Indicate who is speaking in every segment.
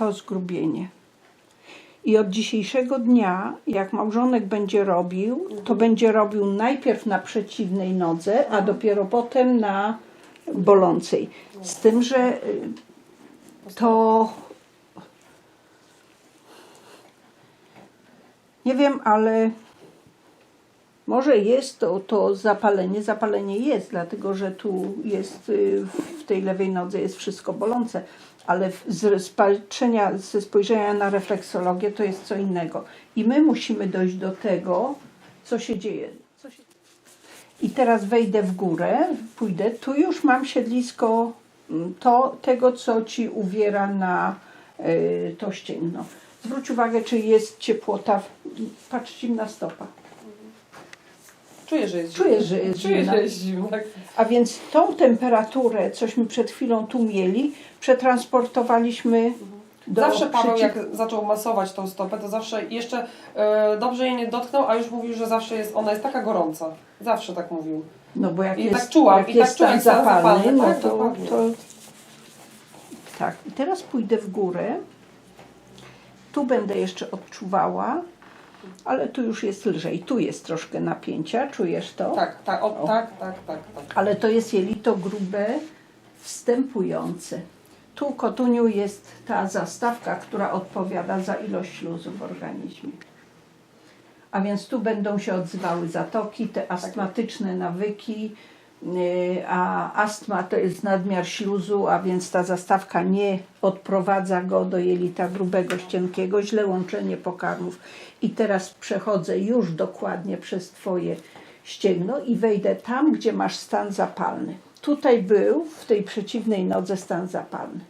Speaker 1: to zgrubienie. I od dzisiejszego dnia, jak małżonek będzie robił, to będzie robił najpierw na przeciwnej nodze, a dopiero potem na bolącej. Z tym, że y, to nie wiem, ale może jest to, to zapalenie. Zapalenie jest, dlatego że tu jest y, w tej lewej nodze jest wszystko bolące, ale z, patrzenia, ze spojrzenia na refleksologię to jest co innego. I my musimy dojść do tego, co się dzieje. I teraz wejdę w górę, pójdę. Tu już mam siedlisko mm, to, tego, co ci uwiera na y, to ścięgno. Zwróć uwagę, czy jest ciepłota. W... Patrz zimna stopa.
Speaker 2: Czuję, że jest
Speaker 1: Czujesz,
Speaker 2: zimno.
Speaker 1: że jest
Speaker 2: Czuję,
Speaker 1: zimna.
Speaker 2: że jest zimno. Tak.
Speaker 1: A więc tą temperaturę, cośmy przed chwilą tu mieli, przetransportowaliśmy do
Speaker 2: Zawsze Paweł
Speaker 1: przeciw-
Speaker 2: jak zaczął masować tą stopę, to zawsze jeszcze e, dobrze jej nie dotknął, a już mówił, że zawsze jest, ona jest taka gorąca. Zawsze tak mówił.
Speaker 1: No bo jak
Speaker 2: I
Speaker 1: jest,
Speaker 2: tak czułam,
Speaker 1: jak
Speaker 2: i
Speaker 1: jest
Speaker 2: tak czułam,
Speaker 1: stan
Speaker 2: jak stan
Speaker 1: zapalny,
Speaker 2: zapalny,
Speaker 1: no
Speaker 2: tak,
Speaker 1: to,
Speaker 2: dokładnie.
Speaker 1: to... Tak, i teraz pójdę w górę. Tu będę jeszcze odczuwała, ale tu już jest lżej. Tu jest troszkę napięcia, czujesz to?
Speaker 2: Tak, tak, o, tak, tak, tak, tak.
Speaker 1: Ale to jest jelito grube wstępujące. Tu kotuniu jest ta zastawka, która odpowiada za ilość śluzu w organizmie. A więc tu będą się odzywały zatoki, te astmatyczne nawyki, a astma to jest nadmiar śluzu, a więc ta zastawka nie odprowadza go do jelita grubego, ścienkiego, źle łączenie pokarmów. I teraz przechodzę już dokładnie przez Twoje ścięgno i wejdę tam, gdzie masz stan zapalny. Tutaj był w tej przeciwnej nodze stan zapalny.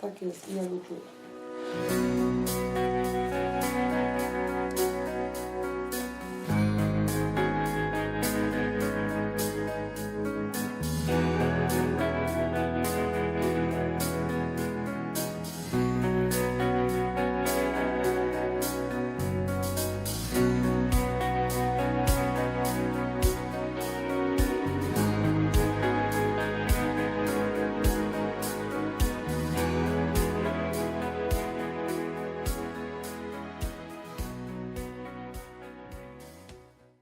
Speaker 2: Tak jest ja go czuję.